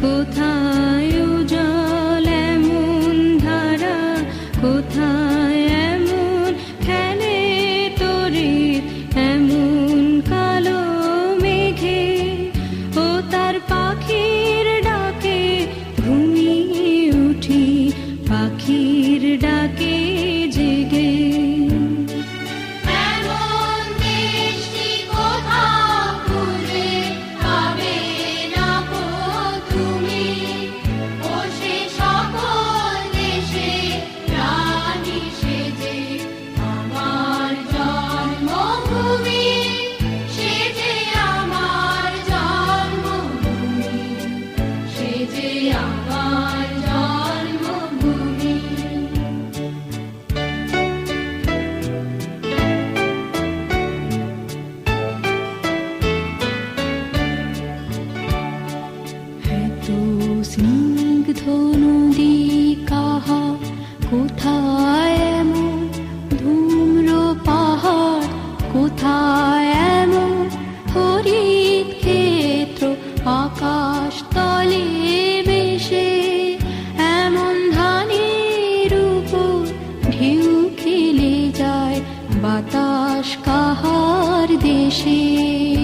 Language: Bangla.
কোথায় জল এমন ধারা? কোথায় নদী কোথায় এমন ধূম্র কোথায় এমন হরিত ক্ষেত্র আকাশ তলে এমন ধানের উপর ঢেউ খেলে যায় বাতাস কাহার দেশে।